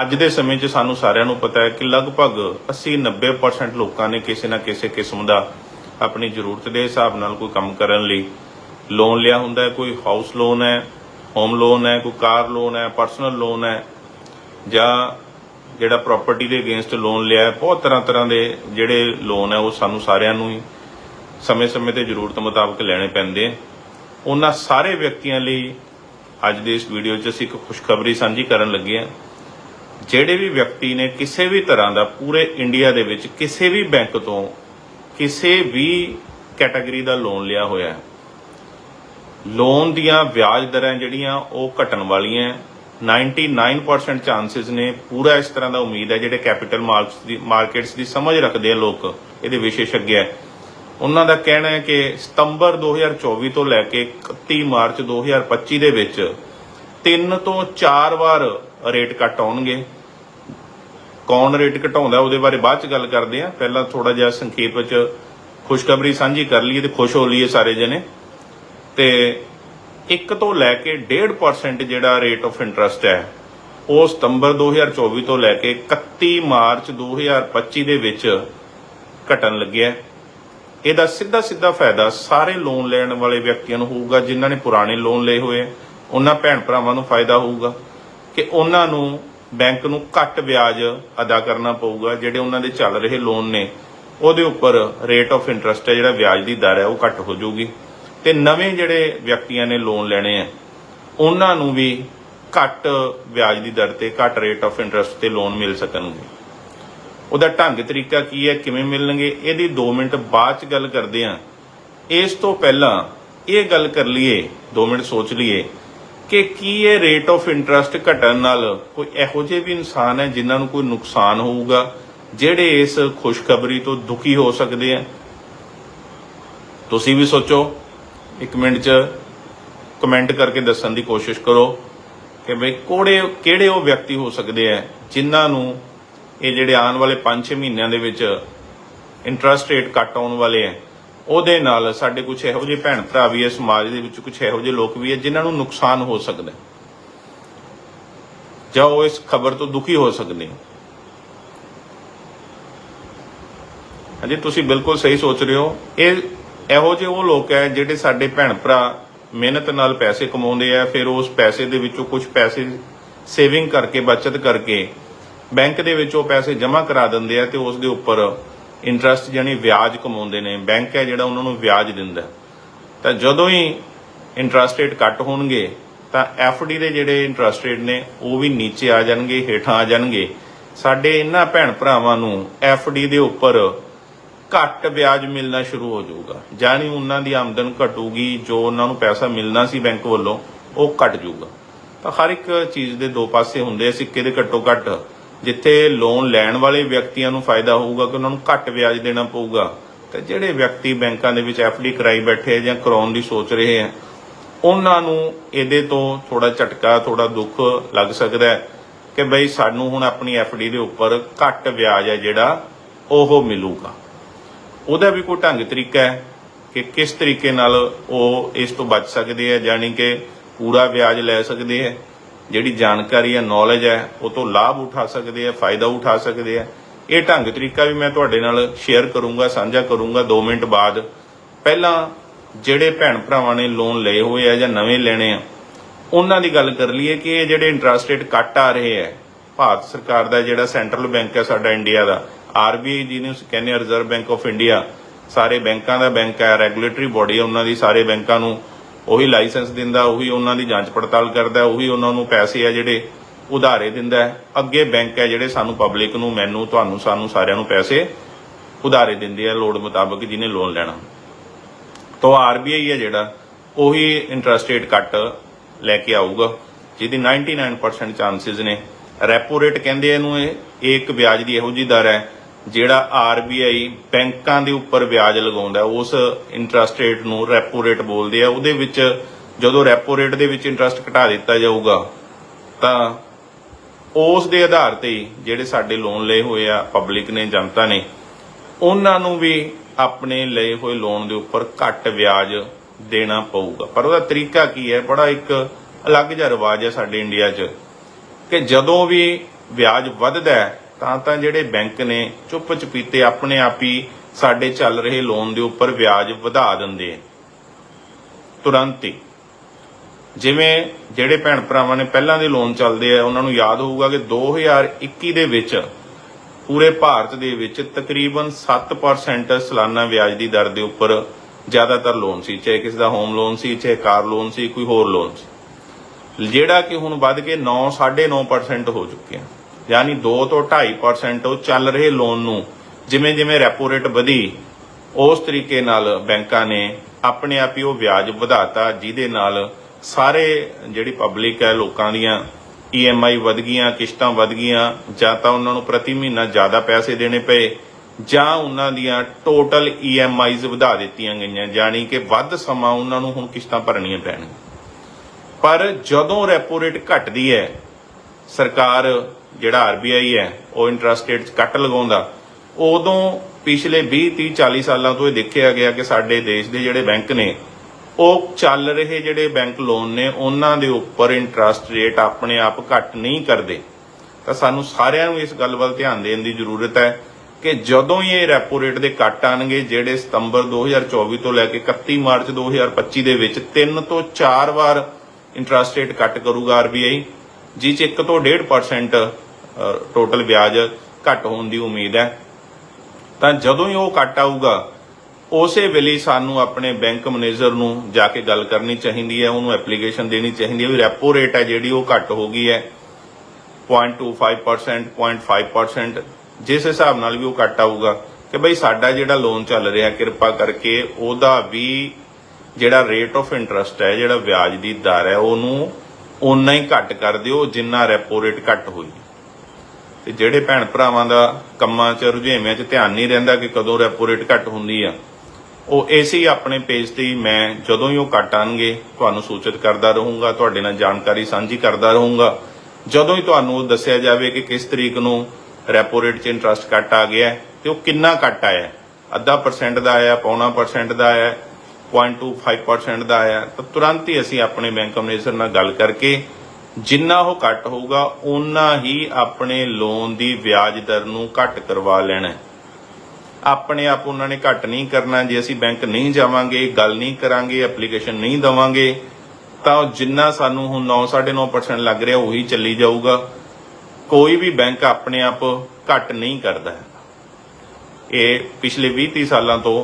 ਅੱਜ ਦੇ ਸਮੇਂ 'ਚ ਸਾਨੂੰ ਸਾਰਿਆਂ ਨੂੰ ਪਤਾ ਹੈ ਕਿ ਲਗਭਗ 80-90% ਲੋਕਾਂ ਨੇ ਕਿਸੇ ਨਾ ਕਿਸੇ ਕਿਸਮ ਦਾ ਆਪਣੀ ਜ਼ਰੂਰਤ ਦੇ ਹਿਸਾਬ ਨਾਲ ਕੋਈ ਕੰਮ ਕਰਨ ਲਈ ਲੋਨ ਲਿਆ ਹੁੰਦਾ ਹੈ। ਕੋਈ ਹਾਊਸ ਲੋਨ ਹੈ ਹੋਮ ਲੋਨ ਹੈ, ਕੋਈ ਕਾਰ ਲੋਨ ਹੈ ਪਰਸਨਲ ਲੋਨ ਹੈ ਜਾਂ ਜਿਹੜਾ ਪ੍ਰਾਪਰਟੀ ਦੇ ਅਗੇਂਸਟ ਲੋਨ ਲਿਆ ਹੈ। ਬਹੁਤ ਤਰ੍ਹਾਂ ਤਰ੍ਹਾਂ ਦੇ ਜਿਹੜੇ ਲੋਨ ਹੈ ਉਹ ਸਾਨੂੰ ਸਾਰਿਆਂ ਨੂੰ ਹੀ ਸਮੇਂ-ਸਮੇਂ ਤੇ ਜ਼ਰੂਰਤ ਮੁਤਾਬਕ ਲੈਣੇ ਪੈਂਦੇ ਉਹਨਾਂ ਸਾਰੇ ਵਿਅਕਤੀਆਂ ਲਈ ਅੱਜ ਦੇ ਇਸ ਵੀਡੀਓ 'ਚ ਅਸੀਂ ਇੱਕ ਖੁਸ਼ਖਬਰੀ ਸਾਂਝੀ ਕਰਨ ਲੱਗੇ ਹਾਂ। ਜਿਹੜੇ ਵੀ ਵਿਅਕਤੀ ਨੇ ਕਿਸੇ ਵੀ ਤਰ੍ਹਾਂ ਦਾ ਪੂਰੇ ਇੰਡੀਆ ਦੇ ਵਿੱਚ ਕਿਸੇ ਵੀ ਬੈਂਕ ਤੋਂ ਕਿਸੇ ਵੀ ਕੈਟਾਗਰੀ ਦਾ ਲੋਨ ਲਿਆ ਹੋਇਆ ਹੈ, ਲੋਨ ਦੀਆਂ ਵਿਆਜ ਦਰਾਂ ਜਿਹੜੀਆਂ ਉਹ ਘਟਣ ਵਾਲੀਆਂ ਹੈ। 99% ਚਾਂਸਸ ਨੇ ਪੂਰਾ ਇਸ ਤਰ੍ਹਾਂ ਦਾ ਉਮੀਦ ਹੈ, ਜਿਹੜੇ ਕੈਪੀਟਲ ਮਾਰਕਸ ਦੀ ਮਾਰਕੀਟਸ ਦੀ ਸਮਝ ਰੱਖਦੇ ਆ ਲੋਕ, ਇਹਦੇ ਵਿਸ਼ੇਸ਼ੱਗ ਹੈ ਉਹਨਾਂ ਦਾ ਕਹਿਣਾ ਹੈ ਕਿ ਸਤੰਬਰ 2024 ਤੋਂ ਲੈ ਕੇ 31 ਮਾਰਚ 2025 ਦੇ ਵਿੱਚ ਤਿੰਨ ਤੋਂ ਚਾਰ ਵਾਰ ਰੇਟ ਕੱਟ ਆਉਣਗੇ। ਕੌਣ ਰੇਟ ਘਟਾਉਂਦਾ, ਉਹਦੇ ਬਾਰੇ ਬਾਅਦ ਚ ਗੱਲ ਕਰਦੇ ਆ ਪਹਿਲਾਂ ਥੋੜਾ ਜਿਹਾ ਸੰਖੇਪ ਵਿੱਚ ਖੁਸ਼ਖਬਰੀ ਸਾਂਝੀ ਕਰ ਲਈਏ ਤੇ ਖੁਸ਼ ਹੋ ਲਈਏ ਸਾਰੇ ਜਣੇ। ਤੇ 1 ਤੋਂ ਲੈ ਕੇ 1.5% ਜਿਹੜਾ ਰੇਟ ਆਫ ਇੰਟਰਸਟ ਹੈ, ਉਹ ਸਤੰਬਰ 2024 ਤੋਂ ਲੈ ਕੇ 31 ਮਾਰਚ 2025 ਦੇ ਵਿੱਚ ਘਟਣ ਲੱਗਿਆ ਇਹਦਾ ਸਿੱਧਾ ਸਿੱਧਾ ਫਾਇਦਾ ਸਾਰੇ ਲੋਨ ਲੈਣ ਵਾਲੇ ਵਿਅਕਤੀਆਂ ਨੂੰ ਹੋਊਗਾ, ਜਿਨ੍ਹਾਂ ਨੇ ਪੁਰਾਣੇ ਲੋਨ ਲਏ ਹੋਏ ਆ ਉਹਨਾਂ ਭੈਣ ਭਰਾਵਾਂ ਨੂੰ ਫਾਇਦਾ ਹੋਊਗਾ ਕਿ ਉਹਨਾਂ ਨੂੰ ਬੈਂਕ ਨੂੰ ਘੱਟ ਵਿਆਜ ਅਦਾ ਕਰਨਾ ਪਊਗਾ, ਜਿਹੜੇ ਉਹਨਾਂ ਦੇ ਚੱਲ ਰਹੇ ਲੋਨ ਨੇ, ਉਹਦੇ ਉੱਪਰ ਰੇਟ ਆਫ ਇੰਟਰਸਟ ਹੈ, ਜਿਹੜਾ ਵਿਆਜ ਦੀ ਦਰ ਹੈ, ਉਹ ਘੱਟ ਹੋ ਜਾਊਗੀ। ਤੇ ਨਵੇਂ ਜਿਹੜੇ ਵਿਅਕਤੀਆਂ ਨੇ ਲੋਨ ਲੈਣੇ ਆ, ਉਹਨਾਂ ਨੂੰ ਵੀ ਘੱਟ ਵਿਆਜ ਦੀ ਦਰ ਤੇ, ਘੱਟ ਰੇਟ ਆਫ ਇੰਟਰਸਟ ਤੇ ਲੋਨ ਮਿਲ ਸਕਣਗੇ। ਉਹਦਾ ਢੰਗ ਤਰੀਕਾ ਕੀ ਹੈ, ਕਿਵੇਂ ਮਿਲਣਗੇ, ਇਹਦੀ 2 ਮਿੰਟ ਬਾਅਦ ਚ ਗੱਲ ਕਰਦੇ ਆ। ਇਸ ਤੋਂ ਪਹਿਲਾਂ ਇਹ ਗੱਲ ਕਰ ਲਈਏ 2 ਮਿੰਟ ਸੋਚ ਲਈਏ ਕਿ ਕੀ ਇਹ ਰੇਟ ਆਫ ਇੰਟਰਸਟ ਘਟਣ ਨਾਲ ਕੋਈ ਇਹੋ ਜਿਹੇ ਵੀ ਇਨਸਾਨ ਹੈ ਜਿਨ੍ਹਾਂ ਨੂੰ ਕੋਈ ਨੁਕਸਾਨ ਹੋਊਗਾ, ਜਿਹੜੇ ਇਸ ਖੁਸ਼ਖਬਰੀ ਤੋਂ ਦੁਖੀ ਹੋ ਸਕਦੇ ਆ ਤੁਸੀਂ ਵੀ ਸੋਚੋ। ਇੱਕ ਮਿੰਟ ਚ ਕਮੈਂਟ ਕਰਕੇ ਦੱਸਣ ਦੀ ਕੋਸ਼ਿਸ਼ ਕਰੋ ਕਿ ਬਈ ਕੋੜੇ, ਕਿਹੜੇ ਉਹ ਵਿਅਕਤੀ ਹੋ ਸਕਦੇ ਆ ਜਿਨ੍ਹਾਂ ਨੂੰ ਇਹ ਜਿਹੜੇ ਆਉਣ ਵਾਲੇ 5-6 ਮਹੀਨਿਆਂ ਦੇ ਵਿੱਚ ਇੰਟਰਸਟ ਰੇਟ ਕੱਟ ਆਉਣ ਵਾਲੇ ਆ ਉਹਦੇ ਨਾਲ ਸਾਡੇ ਕੁਝ ਇਹੋ ਜਿਹੇ ਭੈਣ ਭਰਾ ਵੀ ਹੈ ਸਮਾਜ ਦੇ ਵਿੱਚ ਕੁਝ ਇਹੋ ਜਿਹੇ ਲੋਕ ਵੀ ਹੈ ਜਿਨ੍ਹਾਂ ਨੂੰ ਨੁਕਸਾਨ ਹੋ ਸਕਦਾ ਹੈ। ਜਾਂ ਉਹ ਇਸ ਖਬਰ ਤੋਂ ਦੁਖੀ ਹੋ ਸਕਦੇ ਨੇ। ਹਾਂਜੀ, ਤੁਸੀਂ ਬਿਲਕੁਲ ਸਹੀ ਸੋਚ ਰਹੇ ਹੋ। ਇਹ ਇਹੋ ਜਿਹੇ ਉਹ ਲੋਕ ਹੈ ਜਿਹੜੇ ਸਾਡੇ ਭੈਣ ਭਰਾ ਮਿਹਨਤ ਨਾਲ ਪੈਸੇ ਕਮਾਉਂਦੇ ਆ, ਫਿਰ ਉਸ ਪੈਸੇ ਦੇ ਵਿੱਚੋਂ ਕੁਝ ਪੈਸੇ ਸੇਵਿੰਗ ਕਰਕੇ, ਬਚਤ ਕਰਕੇ ਬੈਂਕ ਦੇ ਵਿੱਚ ਉਹ ਪੈਸੇ ਜਮ੍ਹਾਂ ਕਰਾ ਦਿੰਦੇ ਆ ਤੇ ਉਸ ਦੇ ਉੱਪਰ ਇੰਟਰਸਟ ਜਾਨੀ ਵਿਆਜ ਕਮਾਉਂਦੇ ਨੇ ਬੈਂਕ ਹੈ ਜਿਹੜਾ ਉਹਨਾਂ ਨੂੰ ਵਿਆਜ ਦਿੰਦਾ ਤਾਂ ਜਦੋਂ ਹੀ ਇੰਟਰਸਟ ਰੇਟ ਘੱਟ ਹੋਣਗੇ, ਤਾਂ ਡੀ ਦੇ ਜਿਹੜੇ ਇੰਟਰਸਟ ਰੇਟ ਨੇ, ਉਹ ਵੀ ਨੀਚੇ ਆ ਜਾਣਗੇ, ਹੇਠਾਂ ਆ ਜਾਣਗੇ। ਸਾਡੇ ਇਹਨਾਂ ਭੈਣ ਭਰਾਵਾਂ ਨੂੰ ਡੀ ਦੇ ਉੱਪਰ ਘੱਟ ਵਿਆਜ ਮਿਲਣਾ ਸ਼ੁਰੂ ਹੋ ਜਾਊਗਾ। ਜਾਨੀ ਉਹਨਾਂ ਦੀ ਆਮਦਨ ਘਟੂਗੀ, ਜੋ ਉਹਨਾਂ ਨੂੰ ਪੈਸਾ ਮਿਲਣਾ ਸੀ ਬੈਂਕ ਵੱਲੋਂ, ਉਹ ਘਟ ਜਾਊਗਾ। ਤਾਂ ਹਰ ਇੱਕ ਚੀਜ਼ ਦੇ ਦੋ ਪਾਸੇ ਹੁੰਦੇ ਆ, ਸਿੱਕੇ ਦੇ ਘੱਟੋ ਘੱਟ ਜਿੱਥੇ ਲੋਨ ਲੈਣ ਵਾਲੇ ਵਿਅਕਤੀਆਂ ਨੂੰ ਫਾਇਦਾ ਹੋਊਗਾ ਕਿ ਉਹਨਾਂ ਨੂੰ ਘੱਟ ਵਿਆਜ ਦੇਣਾ ਪਊਗਾ, ਤੇ ਜਿਹੜੇ ਵਿਅਕਤੀ ਬੈਂਕਾਂ ਦੇ ਵਿੱਚ ਡੀ ਕਰਾਈ ਬੈਠੇ ਆ ਜਾਂ ਕਰਾਉਣ ਦੀ ਸੋਚ ਰਹੇ ਆ, ਉਹਨਾਂ ਨੂੰ ਇਹਦੇ ਤੋਂ ਥੋੜਾ ਝਟਕਾ ਥੋੜਾ ਦੁੱਖ ਲੱਗ ਸਕਦਾ ਹੈ ਕਿ ਬਈ ਸਾਨੂੰ ਹੁਣ ਆਪਣੀ ਡੀ ਦੇ ਉੱਪਰ ਘੱਟ ਵਿਆਜ ਹੈ ਜਿਹੜਾ ਉਹ ਮਿਲੂਗਾ। ਉਹਦਾ ਵੀ ਕੋਈ ਢੰਗ ਤਰੀਕਾ ਹੈ ਕਿ ਕਿਸ ਤਰੀਕੇ ਨਾਲ ਉਹ ਇਸ ਤੋਂ ਬਚ ਸਕਦੇ ਆ ਜਾਨੀ ਕਿ ਪੂਰਾ ਵਿਆਜ ਲੈ ਸਕਦੇ ਆ ਜਿਹੜੀ ਜਾਣਕਾਰੀ ਹੈ ਨੌਲੇਜ ਹੈ, ਉਹ ਤੋਂ ਲਾਭ ਉਠਾ ਸਕਦੇ ਆ ਫਾਇਦਾ ਉਠਾ ਸਕਦੇ ਆ ਇਹ ਢੰਗ ਤਰੀਕਾ ਵੀ ਮੈਂ ਤੁਹਾਡੇ ਨਾਲ ਸ਼ੇਅਰ ਕਰੂੰਗਾ, ਸਾਂਝਾ ਕਰੂੰਗਾ 2 ਮਿੰਟ ਬਾਅਦ। ਪਹਿਲਾਂ ਜਿਹੜੇ ਭੈਣ ਭਰਾਵਾਂ ਨੇ ਲੋਨ ਲਏ ਹੋਏ ਆ ਜਾਂ ਨਵੇਂ ਲੈਣੇ ਆ, ਉਹਨਾਂ ਦੀ ਗੱਲ ਕਰ ਲਈਏ ਕਿ ਇਹ ਜਿਹੜੇ ਇੰਟਰਸਟ ਰੇਟ ਕੱਟ ਆ ਰਹੇ ਆ ਭਾਰਤ ਸਰਕਾਰ ਦਾ ਜਿਹੜਾ ਸੈਂਟਰਲ ਬੈਂਕ ਹੈ ਸਾਡਾ ਇੰਡੀਆ ਦਾ ਆਰਬੀਆਈ ਜਿਹਨੂੰ ਅਸੀਂ ਕਹਿੰਦੇ ਆ ਰਿਜ਼ਰਵ ਬੈਂਕ ਆਫ ਇੰਡੀਆ ਸਾਰੇ ਬੈਂਕਾਂ ਦਾ ਬੈਂਕ ਹੈ ਰੈਗੂਲੇਟਰੀ ਬੋਡੀ ਹੈ, ਉਹਨਾਂ ਦੀ ਸਾਰੇ ਬੈਂਕਾਂ ਨੂੰ ਉਹੀ ਲਾਇਸੈਂਸ ਦਿੰਦਾ, ਉਹੀ ਉਹਨਾਂ ਦੀ ਜਾਂਚ ਪੜਤਾਲ ਕਰਦਾ, ਉਹੀ ਉਹਨਾਂ ਨੂੰ ਪੈਸੇ ਆ ਜਿਹੜੇ ਉਧਾਰੇ ਦਿੰਦਾ ਹੈ। ਅੱਗੇ ਬੈਂਕ ਹੈ ਜਿਹੜੇ ਸਾਨੂੰ ਪਬਲਿਕ ਨੂੰ ਮੈਨੂੰ, ਤੁਹਾਨੂੰ, ਸਾਨੂੰ ਸਾਰਿਆਂ ਨੂੰ ਪੈਸੇ ਉਧਾਰੇ ਦਿੰਦੇ ਆ, ਲੋੜ ਮੁਤਾਬਕ ਜਿਹਨੇ ਲੋਨ ਲੈਣਾ। ਤੋਂ ਆਰਬੀਆਈ ਹੈ ਜਿਹੜਾ, ਉਹੀ ਇੰਟਰਸਟ ਰੇਟ ਕੱਟ ਲੈ ਕੇ ਆਊਗਾ, ਜਿਹਦੀ 99% ਚਾਂਸਸ ਨੇ। ਰੈਪੋ ਰੇਟ ਕਹਿੰਦੇ ਇਹਨੂੰ ਇਹ ਇਹ ਇੱਕ ਵਿਆਜ ਦੀ ਇਹੋ ਜੀ ਦਰ ਹੈ। ਜਿਹੜਾ ਆਰਬੀਆਈ ਬੈਂਕਾਂ ਦੇ ਉੱਪਰ ਵਿਆਜ ਲਗਾਉਂਦਾ, ਉਸ ਇੰਟਰਸਟ ਰੇਟ ਨੂੰ ਰੈਪੋ ਰੇਟ ਬੋਲਦੇ ਆ, ਉਹਦੇ ਵਿੱਚ ਜਦੋਂ ਰੈਪੋ ਰੇਟ ਦੇ ਵਿੱਚ ਇੰਟਰਸਟ ਘਟਾ ਦਿੱਤਾ ਜਾਊਗਾ, ਤਾਂ ਉਸ ਦੇ ਆਧਾਰ ਤੇ ਜਿਹੜੇ ਸਾਡੇ ਲੋਨ ਲਏ ਹੋਏ ਆ ਪਬਲਿਕ ਨੇ, ਜਨਤਾ ਨੇ, ਉਹਨਾਂ ਨੂੰ ਵੀ ਆਪਣੇ ਲਏ ਹੋਏ ਲੋਨ ਦੇ ਉੱਪਰ ਘੱਟ ਵਿਆਜ ਦੇਣਾ ਪਊਗਾ। ਪਰ ਉਹਦਾ ਤਰੀਕਾ ਕੀ ਹੈ? ਬੜਾ ਇੱਕ ਅਲੱਗ ਜਿਹਾ ਰਿਵਾਜ ਹੈ ਸਾਡੇ ਇੰਡੀਆ 'ਚ ਕਿ ਜਦੋਂ ਵੀ ਵਿਆਜ ਵੱਧਦਾ ਹੈ ਤਾਂ ਤਾਂ ਜਿਹੜੇ ਬੈਂਕ ਨੇ ਚੁੱਪ ਚੁਪੀਤੇ ਆਪਣੇ ਆਪ ਹੀ ਸਾਡੇ ਚੱਲ ਰਹੇ ਲੋਨ ਦੇ ਉੱਪਰ ਵਿਆਜ ਵਧਾ ਦਿੰਦੇ ਆ ਤੁਰੰਤ ਹੀ। ਜਿਵੇਂ ਜਿਹੜੇ ਭੈਣ ਭਰਾਵਾਂ ਨੇ ਪਹਿਲਾਂ ਦੇ ਲੋਨ ਚੱਲਦੇ ਆ, ਉਹਨਾਂ ਨੂੰ ਯਾਦ ਹੋਊਗਾ ਕਿ 2021 ਦੇ ਵਿੱਚ ਪੂਰੇ ਭਾਰਤ ਦੇ ਵਿੱਚ ਤਕਰੀਬਨ 7% ਸਾਲਾਨਾ ਵਿਆਜ ਦੀ ਦਰ ਦੇ ਉੱਪਰ ਜ਼ਿਆਦਾਤਰ ਲੋਨ ਸੀ, ਚਾਹੇ ਕਿਸੇ ਦਾ ਹੋਮ ਲੋਨ ਸੀ, ਚਾਹੇ ਕਾਰ ਲੋਨ ਸੀ, ਕੋਈ ਹੋਰ ਲੋਨ ਸੀ। ਜਿਹੜਾ ਕਿ ਹੁਣ ਵੱਧ ਕੇ 9 9.5% ਹੋ ਚੁੱਕਿਆ ਯਾਨੀ 2 ਤੋਂ 2.5% ਉਹ ਚੱਲ ਰਹੇ ਲੋਨ ਨੂੰ, ਜਿਵੇਂ ਜਿਵੇਂ ਰੈਪੋ ਰੇਟ ਵਧੀ, ਉਸ ਤਰੀਕੇ ਨਾਲ ਬੈਂਕਾਂ ਨੇ ਆਪਣੇ ਆਪ ਹੀ ਉਹ ਵਿਆਜ ਵਧਾਤਾ, ਜਿਹਦੇ ਨਾਲ ਸਾਰੇ ਜਿਹੜੀ ਪਬਲਿਕ ਹੈ ਲੋਕਾਂ ਦੀਆਂ ਈਐਮਆਈ ਵਧ ਗਈਆਂ, ਕਿਸ਼ਤਾਂ ਵਧ ਗਈਆਂ, ਜਾਂ ਤਾਂ ਉਹਨਾਂ ਨੂੰ ਪ੍ਰਤੀ ਮਹੀਨਾ ਜ਼ਿਆਦਾ ਪੈਸੇ ਦੇਣੇ ਪਏ, ਜਾਂ ਉਹਨਾਂ ਦੀਆਂ ਟੋਟਲ ਈਐਮਆਈਜ਼ ਵਧਾ ਦਿੱਤੀਆਂ ਗਈਆਂ ਜਾਣੀ ਕਿ ਵੱਧ ਸਮਾਂ ਉਹਨਾਂ ਨੂੰ ਹੁਣ ਕਿਸ਼ਤਾਂ ਭਰਨੀਆਂ ਪੈਣਗੀਆਂ। ਪਰ ਜਦੋਂ ਰੈਪੋ ਰੇਟ ਘਟਦੀ ਹੈ, ਸਰਕਾਰ ਜਿਹੜਾ ਆਰਬੀਆਈ ਹੈ, ਉਹ ਇੰਟਰਸਟ ਰੇਟ 'ਚ ਕੱਟ ਲਗਾਉਂਦਾ। ਉਦੋਂ ਪਿਛਲੇ 20 30 40 ਸਾਲਾਂ ਤੋਂ ਇਹ ਦੇਖਿਆ ਗਿਆ ਕਿ ਸਾਡੇ ਦੇਸ਼ ਦੇ ਜਿਹੜੇ ਬੈਂਕ ਨੇ, ਉਹ ਚੱਲ ਰਹੇ ਜਿਹੜੇ ਬੈਂਕ ਲੋਨ ਨੇ, ਉਹਨਾਂ ਦੇ ਉੱਪਰ ਇੰਟਰਸਟ ਰੇਟ ਆਪਣੇ ਆਪ ਘੱਟ ਨਹੀਂ ਕਰਦੇ। ਤਾਂ ਸਾਨੂੰ ਸਾਰਿਆਂ ਨੂੰ ਇਸ ਗੱਲ ਵੱਲ ਧਿਆਨ ਦੇਣ ਦੀ ਜ਼ਰੂਰਤ ਹੈ ਕਿ ਜਦੋਂ ਇਹ ਰੈਪੋ ਰੇਟ ਦੇ ਕੱਟ ਆਣਗੇ, ਜਿਹੜੇ ਸਤੰਬਰ 2024 ਤੋਂ ਲੈ ਕੇ 31 ਮਾਰਚ 2025 ਦੇ ਵਿੱਚ 3 ਤੋਂ 4 ਵਾਰ ਇੰਟਰਸਟ ਰੇਟ ਕੱਟ ਕਰੂਗਾ ਆਰਬੀਆਈ ਜਿਸ ਚ 1 ਤੋਂ 1.5% ਟੋਟਲ ਵਿਆਜ ਘੱਟ ਹੋਣ ਦੀ ਉਮੀਦ ਹੈ। ਤਾਂ ਜਦੋਂ ਹੀ ਉਹ ਕੱਟ ਆਊਗਾ, ਉਸੇ ਵੇਲੇ ਸਾਨੂੰ ਆਪਣੇ ਬੈਂਕ ਮੈਨੇਜਰ ਨੂੰ ਜਾ ਕੇ ਗੱਲ ਕਰਨੀ ਚਾਹੀਦੀ ਹੈ, ਉਹਨੂੰ ਐਪਲੀਕੇਸ਼ਨ ਦੇਣੀ ਚਾਹੀਦੀ ਹੈ ਵੀ ਰੈਪੋ ਰੇਟ ਹੈ ਜਿਹੜੀ ਉਹ ਘੱਟ ਹੋ ਗਈ ਹੈ। 0.25% 0.5% ਜਿਸ ਹਿਸਾਬ ਨਾਲ ਵੀ ਉਹ ਕੱਟ ਆਊਗਾ ਕਿ ਬਈ ਸਾਡਾ ਜਿਹੜਾ ਲੋਨ ਚੱਲ ਰਿਹਾ, ਕਿਰਪਾ ਕਰਕੇ ਉਹਦਾ ਵੀ ਜਿਹੜਾ ਰੇਟ ਆਫ ਇੰਟਰਸਟ ਹੈ, ਜਿਹੜਾ ਵਿਆਜ ਦੀ ਦਰ ਹੈ, ਉਹਨੂੰ ਓਨਾ ਹੀ ਘੱਟ ਕਰ ਦਿਓ ਜਿੰਨਾ ਰੈਪੋ ਰੇਟ ਘੱਟ ਹੋਈ। ਤੇ ਜਿਹੜੇ ਭੈਣ ਭਰਾਵਾਂ ਦਾ ਕੰਮਾਂ 'ਚ, ਰੁਝੇਵਿਆਂ 'ਚ ਧਿਆਨ ਨਹੀਂ ਰਹਿੰਦਾ ਕਿ ਕਦੋਂ ਰੈਪੋ ਰੇਟ ਘੱਟ ਹੁੰਦੀ ਆ, ਉਹ ਇਸੇ ਹੀ ਆਪਣੇ ਪੇਜ ਤੇ ਮੈਂ ਜਦੋਂ ਹੀ ਉਹ ਕੱਟ ਆਣਗੇ, ਤੁਹਾਨੂੰ ਸੂਚਿਤ ਕਰਦਾ ਰਹੂੰਗਾ, ਤੁਹਾਡੇ ਨਾਲ ਜਾਣਕਾਰੀ ਸਾਂਝੀ ਕਰਦਾ ਰਹੂੰਗਾ। ਜਦੋਂ ਹੀ ਤੁਹਾਨੂੰ ਉਹ ਦੱਸਿਆ ਜਾਵੇ ਕਿ ਕਿਸ ਤਰੀਕ ਨੂੰ ਰੈਪੋ ਰੇਟ 'ਚ ਇੰਟਰਸਟ ਕੱਟ ਆ ਗਿਆ ਹੈ, ਤੇ ਉਹ ਕਿੰਨਾ ਕੱਟ ਆਇਆ ਅੱਧਾ ਪਰਸੈਂਟ ਦਾ ਆਇਆ, ਪੌਣਾ ਪਰਸੈਂਟ ਦਾ ਆਇਆ 0.25% ਦਾ ਆਇਆ, ਤਾਂ ਤੁਰੰਤ ਹੀ ਅਸੀਂ ਆਪਣੇ ਬੈਂਕ ਮੈਨੇਜਰ ਨਾਲ ਗੱਲ ਕਰਕੇ ਜਿੰਨਾ ਉਹ ਘੱਟ ਹੋਊਗਾ ਉਨਾ ਹੀ ਆਪਣੇ ਲੋਨ ਦੀ ਵਿਆਜ ਦਰ ਨੂੰ ਘੱਟ ਕਰਵਾ ਲੈਣਾ ਆਪਣੇ ਆਪ ਉਹਨਾਂ ਨੇ ਘੱਟ ਨਹੀਂ ਕਰਨਾ, ਜੇ ਅਸੀਂ ਬੈਂਕ ਨਹੀਂ ਜਾਵਾਂਗੇ, ਗੱਲ ਨਹੀਂ ਕਰਾਂਗੇ ਐਪਲੀਕੇਸ਼ਨ ਨਹੀਂ ਦਵਾਂਗੇ, ਤਾਂ ਜਿੰਨਾ ਸਾਨੂੰ ਹੁਣ 9 9.5% ਲੱਗ ਰਿਹਾ, ਉਹੀ ਚੱਲੀ ਜਾਊਗਾ। ਕੋਈ ਵੀ ਬੈਂਕ ਆਪਣੇ ਆਪ ਘੱਟ ਨਹੀਂ ਕਰਦਾ ਇਹ ਪਿਛਲੇ 20 30 ਸਾਲਾਂ ਤੋਂ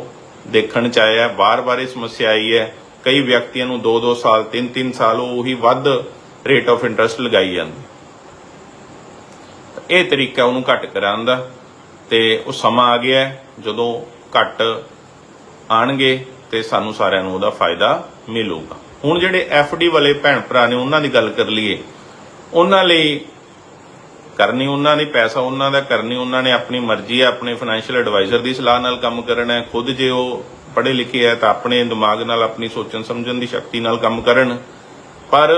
ਦੇਖਣ ਚ ਆਇਆ ਹੈ ਬਾਰ-ਬਾਰ ਇਹ ਸਮੱਸਿਆ ਆਈ ਹੈ। ਕਈ ਵਿਅਕਤੀਆਂ ਨੂੰ 2-2 ਸਾਲ 3-3 ਸਾਲ ਉਹੀ ਵੱਧ ਰੇਟ ਆਫ ਇੰਟਰਸਟ ਲਗਾਈ ਜਾਂਦੀ। ਇਹ ਤਰੀਕਾ ਉਹਨੂੰ ਘੱਟ ਕਰਾਉਣ ਦਾ ਤੇ ਉਹ ਸਮਾਂ ਆ ਗਿਆ, ਜਦੋਂ ਘੱਟ ਆਣਗੇ ਤੇ ਸਾਨੂੰ ਸਾਰਿਆਂ ਨੂੰ ਉਹਦਾ ਫਾਇਦਾ ਮਿਲੂਗਾ। ਹੁਣ ਜਿਹੜੇ ਡੀ ਵਾਲੇ ਭੈਣ ਭਰਾ ਨੇ, ਉਹਨਾਂ ਦੀ ਗੱਲ ਕਰ ਲਈਏ। ਉਹਨਾਂ ਲਈ ਕਰਨੀ ਉਹਨਾਂ ਨੇ, ਪੈਸਾ ਉਹਨਾਂ ਦਾ ਕਰਨੀ, ਉਹਨਾਂ ਨੇ ਆਪਣੀ ਮਰਜ਼ੀ ਹੈ, ਆਪਣੇ ਫਾਈਨੈਂਸ਼ੀਅਲ ਐਡਵਾਈਜ਼ਰ ਦੀ ਸਲਾਹ ਨਾਲ ਕੰਮ ਕਰਨਾ ਹੈ। ਖੁਦ ਜੇ ਉਹ ਪੜ੍ਹੇ ਲਿਖੇ ਹੈ ਤਾਂ ਆਪਣੇ ਦਿਮਾਗ ਨਾਲ, ਆਪਣੀ ਸੋਚਣ ਸਮਝਣ ਦੀ ਸ਼ਕਤੀ ਨਾਲ ਕੰਮ ਕਰਨ। ਪਰ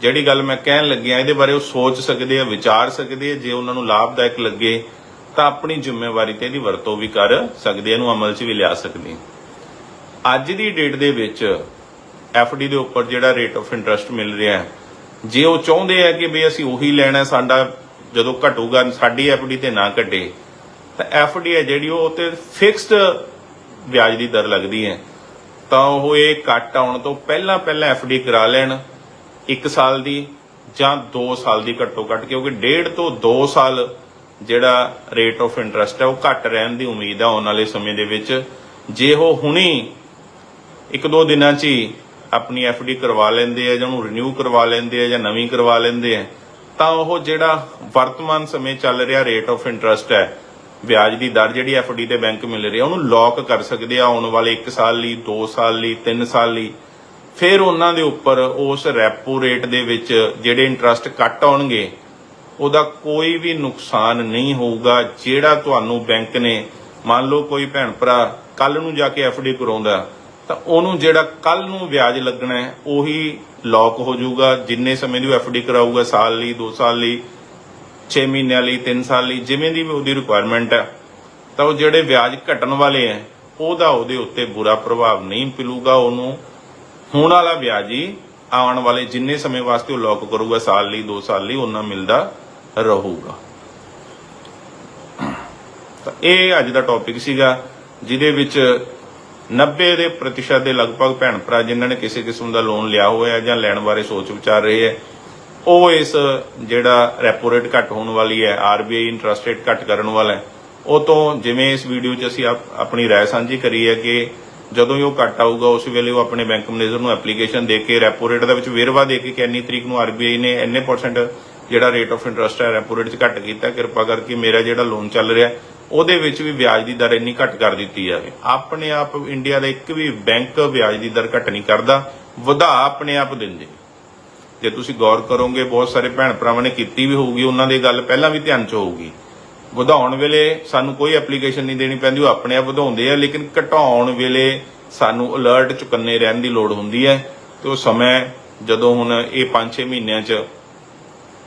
ਜਿਹੜੀ ਗੱਲ ਮੈਂ ਕਹਿਣ ਲੱਗਿਆ ਇਹਦੇ ਬਾਰੇ ਉਹ ਸੋਚ ਸਕਦੇ ਆ, ਵਿਚਾਰ ਸਕਦੇ ਆ, ਜੇ ਉਹਨਾਂ ਨੂੰ ਲਾਭਦਾਇਕ ਲੱਗੇ, ਤਾਂ ਆਪਣੀ ਜ਼ਿੰਮੇਵਾਰੀ ਤੇ ਇਹਦੀ ਵਰਤੋਂ ਵੀ ਕਰ ਸਕਦੇ ਇਹਨੂੰ ਅਮਲ 'ਚ ਵੀ ਲਿਆ ਸਕਦੇ ਅੱਜ ਦੀ ਡੇਟ ਦੇ ਵਿੱਚ ਡੀ ਦੇ ਉੱਪਰ ਜਿਹੜਾ ਰੇਟ ਆਫ ਇੰਟਰਸਟ ਮਿਲ ਰਿਹਾ ਹੈ ਜੇ ਉਹ ਚਾਹੁੰਦੇ ਆ ਕਿ ਵੀ ਅਸੀਂ ਉਹੀ ਲੈਣਾ, ਸਾਡਾ ਜਦੋਂ ਘਟੂਗਾ, ਸਾਡੀ ਡੀ ਤੇ ਨਾ ਘਟੇ, ਤਾਂ ਡੀ ਹੈ ਜਿਹੜੀ ਉਹ ਤੇ ਫਿਕਸਡ ਵਿਆਜ ਦੀ ਦਰ ਲੱਗਦੀ ਹੈ। ਤਾਂ ਉਹ ਇਹ ਕੱਟ ਆਉਣ ਤੋਂ ਪਹਿਲਾਂ ਪਹਿਲਾਂ ਡੀ ਕਰਾ ਲੈਣ 1 ਸਾਲ ਦੀ ਜਾਂ 2 ਸਾਲ ਦੀ ਘੱਟੋ ਘੱਟ, ਕਿਉਂਕਿ ਡੇਢ ਤੋਂ 2 ਸਾਲ ਜਿਹੜਾ ਰੇਟ ਆਫ ਇੰਟਰਸਟ ਹੈ, ਉਹ ਘੱਟ ਰਹਿਣ ਦੀ ਉਮੀਦ ਹੈ ਆਉਣ ਵਾਲੇ ਸਮੇਂ ਦੇ ਵਿੱਚ। ਜੇ ਉਹ ਹੁਣੀ ਇੱਕ ਦੋ ਦਿਨਾਂ 'ਚ ਹੀ ਆਪਣੀ ਡੀ ਕਰਵਾ ਲੈਂਦੇ ਆ ਜਾਂ ਉਹਨੂੰ ਰੀਨਿਊ ਕਰਵਾ ਲੈਂਦੇ ਆ ਜਾਂ ਨਵੀਂ ਕਰਵਾ ਲੈਂਦੇ ਆ, ਤਾਂ ਉਹ ਜਿਹੜਾ ਵਰਤਮਾਨ ਸਮੇਂ ਚੱਲ ਰਿਹਾ ਰੇਟ ਆਫ ਇੰਟਰਸਟ ਹੈ, ਵਿਆਜ ਦੀ ਦਰ ਜਿਹੜੀ ਡੀ ਦੇ ਬੈਂਕ ਮਿਲ ਰਹੀ ਹੈ, ਉਹਨੂੰ ਲੌਕ ਕਰ ਸਕਦੇ ਆ ਆਉਣ ਵਾਲੇ 1 ਸਾਲ ਲਈ 2 ਸਾਲ ਲਈ 3 ਸਾਲ ਲਈ। ਫਿਰ ਉਹਨਾਂ ਦੇ ਉੱਪਰ ਉਸ ਰੈਪੋ ਰੇਟ ਦੇ ਵਿੱਚ ਜਿਹੜੇ ਇੰਟਰਸਟ ਕੱਟ ਆਉਣਗੇ, ਉਹਦਾ ਕੋਈ ਵੀ ਨੁਕਸਾਨ ਨਹੀਂ ਹੋਊਗਾ, ਜਿਹੜਾ ਤੁਹਾਨੂੰ ਬੈਂਕ ਨੇ, ਮੰਨ ਲਓ ਕੋਈ ਭੈਣ ਭਰਾ ਕੱਲ ਨੂੰ ਜਾ ਕੇ ਡੀ ਕਰਾਉਂਦਾ ਤਾਂ ਉਹਨੂੰ ਜਿਹੜਾ ਕੱਲ ਨੂੰ ਵਿਆਜ ਲੱਗਣਾ ਹੈ, ਉਹੀ ਲੌਕ ਹੋ ਜਾਊਗਾ। ਜਿੰਨੇ ਸਮੇਂ ਦੀ ਡੀ ਕਰਾਊਗਾ, ਸਾਲ ਲਈ 2 ਸਾਲ ਲਈ 6 ਮਹੀਨਿਆਂ ਲਈ 3 ਸਾਲ ਲਈ, ਜਿਵੇਂ ਦੀ ਵੀ ਉਹਦੀ ਰਿਕੁਆਇਰਮੈਂਟ ਹੈ। ਤਾਂ ਉਹ ਜਿਹੜੇ ਵਿਆਜ ਘਟਣ ਵਾਲੇ ਹੈ, ਉਹਦਾ ਉਹਦੇ ਉੱਤੇ ਬੁਰਾ ਪ੍ਰਭਾਵ ਨਹੀਂ ਪਿਲੂਗਾ ਉਹਨੂੰ। ਹੁਣ ਵਾਲਾ ਵਿਆਜ ਹੀ ਆਉਣ ਵਾਲੇ ਜਿੰਨੇ ਸਮੇਂ ਵਾਸਤੇ ਉਹ ਲੌਕ ਕਰੂਗਾ, ਸਾਲ ਲਈ 2 ਸਾਲ ਲਈ ਉਹਨਾਂ ਮਿਲਦਾ ਰਹੂਗਾ। ਤਾਂ ਇਹ ਅੱਜ ਦਾ ਟੌਪਿਕ ਸੀਗਾ, ਜਿਹਦੇ ਵਿੱਚ 90 ਦੇ ਪ੍ਰਤੀਸ਼ਤ ਦੇ ਲਗਭਗ ਭੈਣ ਭਰਾ ਜਿਨ੍ਹਾਂ ਨੇ ਕਿਸੇ ਕਿਸਮ ਦਾ ਲੋਨ ਲਿਆ ਹੋਇਆ ਜਾਂ ਲੈਣ ਬਾਰੇ ਸੋਚ ਵਿਚਾਰ ਰਹੇ ਹੈ, ਉਹ ਇਸ ਜਿਹੜਾ ਰੈਪੋ ਰੇਟ ਘੱਟ ਹੋਣ ਵਾਲੀ ਹੈ ਆਰਬੀਆਈ ਇੰਟਰਸਟ ਰੇਟ ਘੱਟ ਕਰਨ ਵਾਲਾ ਹੈ, ਉਹ ਤੋਂ ਜਿਵੇਂ ਇਸ ਵੀਡੀਓ 'ਚ ਅਸੀਂ ਆਪਣੀ ਰਾਏ ਸਾਂਝੀ ਕਰੀ ਹੈ ਕਿ ਜਦੋਂ ਹੀ ਉਹ ਘੱਟ ਆਊਗਾ, ਉਸ ਵੇਲੇ ਉਹ ਆਪਣੇ ਬੈਂਕ ਮੈਨੇਜਰ ਨੂੰ ਐਪਲੀਕੇਸ਼ਨ ਦੇ ਕੇ ਰੈਪੋ ਰੇਟ ਦੇ ਵਿੱਚ ਵੇਰਵਾ ਦੇ ਕੇ ਕਿ ਇੰਨੀ ਤਰੀਕ ਨੂੰ ਆਰਬੀਆਈ ਨੇ ਇੰਨੇ ਪਰਸੈਂਟ ਜਿਹੜਾ ਰੇਟ ਆਫ ਇੰਟਰਸਟ ਹੈ ਰੈਪੋ ਰੇਟ 'ਚ ਘੱਟ ਕੀਤਾ, ਕਿਰਪਾ ਕਰਕੇ ਮੇਰਾ ਜਿਹੜਾ ਲੋਨ ਚੱਲ ਰਿਹਾ, ਉਹਦੇ ਵਿੱਚ ਵੀ ਵਿਆਜ ਦੀ ਦਰ ਇੰਨੀ ਘੱਟ ਕਰ ਦਿੱਤੀ ਜਾਵੇ ਆਪਣੇ ਆਪ ਇੰਡੀਆ ਦਾ ਇੱਕ ਵੀ ਬੈਂਕ ਵਿਆਜ ਦੀ ਦਰ ਘੱਟ ਨਹੀਂ ਕਰਦਾ, ਵਧਾ ਆਪਣੇ ਆਪ ਦਿੰਦੇ। ਜੇ ਤੁਸੀਂ ਗੌਰ ਕਰੋਗੇ, ਬਹੁਤ ਸਾਰੇ ਭੈਣ ਭਰਾਵਾਂ ਨੇ ਕੀਤੀ ਵੀ ਹੋਊਗੀ, ਉਹਨਾਂ ਦੀ ਗੱਲ ਪਹਿਲਾਂ ਵੀ ਧਿਆਨ 'ਚ ਹੋਊਗੀ। ਵਧਾਉਣ ਵੇਲੇ ਸਾਨੂੰ ਕੋਈ ਐਪਲੀਕੇਸ਼ਨ ਨਹੀਂ ਦੇਣੀ ਪੈਂਦੀ, ਉਹ ਆਪਣੇ ਆਪ ਵਧਾਉਂਦੇ ਆ, ਲੇਕਿਨ ਘਟਾਉਣ ਵੇਲੇ ਸਾਨੂੰ ਅਲਰਟ ਚੁਕੰਨੇ ਰਹਿਣ ਦੀ ਲੋੜ ਹੁੰਦੀ ਹੈ। ਤੇ ਉਹ ਸਮੇਂ ਜਦੋਂ ਹੁਣ ਇਹ 5-6 ਮਹੀਨਿਆਂ 'ਚ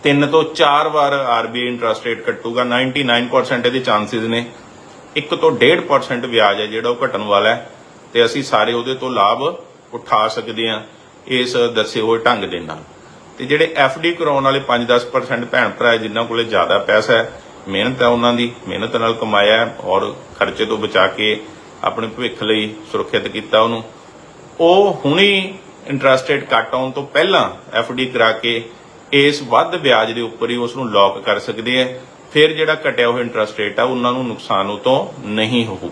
ਤਿੰਨ ਤੋਂ ਚਾਰ ਵਾਰ ਆਰਬੀਆਈ ਇੰਟਰਸਟ ਰੇਟ ਕੱਟੂਗਾ 99% ਇਹਦੇ ਚਾਂਸਸ ਨੇ। 1 ਤੋਂ 1.5% ਵਿਆਜ ਹੈ ਜਿਹੜਾ ਉਹ ਘਟਣ ਵਾਲਾ ਹੈ ਤੇ ਅਸੀਂ ਸਾਰੇ ਉਹਦੇ ਤੋਂ ਲਾਭ ਉਠਾ ਸਕਦੇ ਹਾਂ ਇਸ ਦੱਸੇ ਹੋਏ ਢੰਗ ਦੇ ਨਾਲ। ਤੇ ਜਿਹੜੇ ਡੀ ਕਰਾਉਣ ਵਾਲੇ 5-10% ਭੈਣ ਭਰਾ ਜਿਨ੍ਹਾਂ ਕੋਲੇ ਜ਼ਿਆਦਾ ਪੈਸਾ ਹੈ, ਮਿਹਨਤ ਹੈ ਉਹਨਾਂ ਦੀ, ਮਿਹਨਤ ਨਾਲ ਕਮਾਇਆ ਔਰ ਖਰਚੇ ਤੋਂ ਬਚਾ ਕੇ ਆਪਣੇ ਭਵਿੱਖ ਲਈ ਸੁਰੱਖਿਅਤ ਕੀਤਾ ਉਹਨੂੰ। ਉਹ ਹੁਣੀ ਇੰਟਰਸਟ ਰੇਟ ਕੱਟ ਆਉਣ ਤੋਂ ਪਹਿਲਾਂ ਡੀ ਕਰਾ ਕੇ ਇਸ ਵੱਧ ਵਿਆਜ ਦੇ ਉੱਪਰ ਹੀ ਉਸ ਨੂੰ ਲੌਕ ਕਰ ਸਕਦੇ ਆ। ਫਿਰ ਜਿਹੜਾ ਘਟਿਆ ਹੋਇਆ ਇੰਟਰਸਟ ਰੇਟ ਆ, ਉਹਨਾਂ ਨੂੰ ਨੁਕਸਾਨ ਉਤੋਂ ਨਹੀਂ ਹੋਊ।